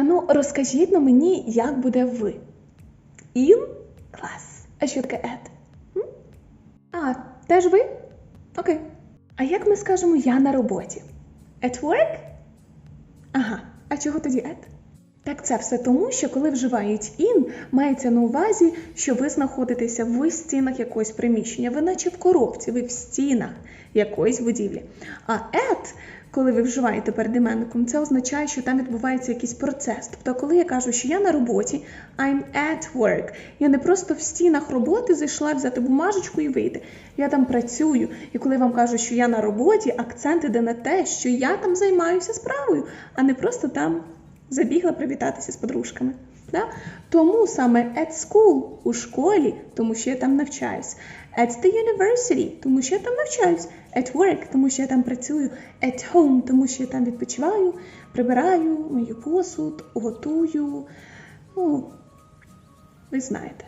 Ану, розкажіть на мені, як буде ви. In? Клас. А що таке? М? А, теж ви? Окей. А як ми скажемо я на роботі? At work? Ага. А чого тоді at? Так це все тому, що коли вживають in, мається на увазі, що ви знаходитеся в стінах якогось приміщення, ви наче в коробці, ви в стінах якоїсь будівлі. А at, коли ви вживаєте перед іменником, це означає, що там відбувається якийсь процес. Тобто, коли я кажу, що я на роботі, I'm at work, я не просто в стінах роботи зайшла взяти бумажечку і вийти. Я там працюю. І коли вам кажу, що я на роботі, акцент іде на те, що я там займаюся справою, а не просто там забігла привітатися з подружками. Да? Тому саме at school у школі, тому що я там навчаюсь. At the university, тому що я там навчаюсь. At work, тому що я там працюю. At home, тому що я там відпочиваю, прибираю, мою посуд, готую. Ну, ви знаєте.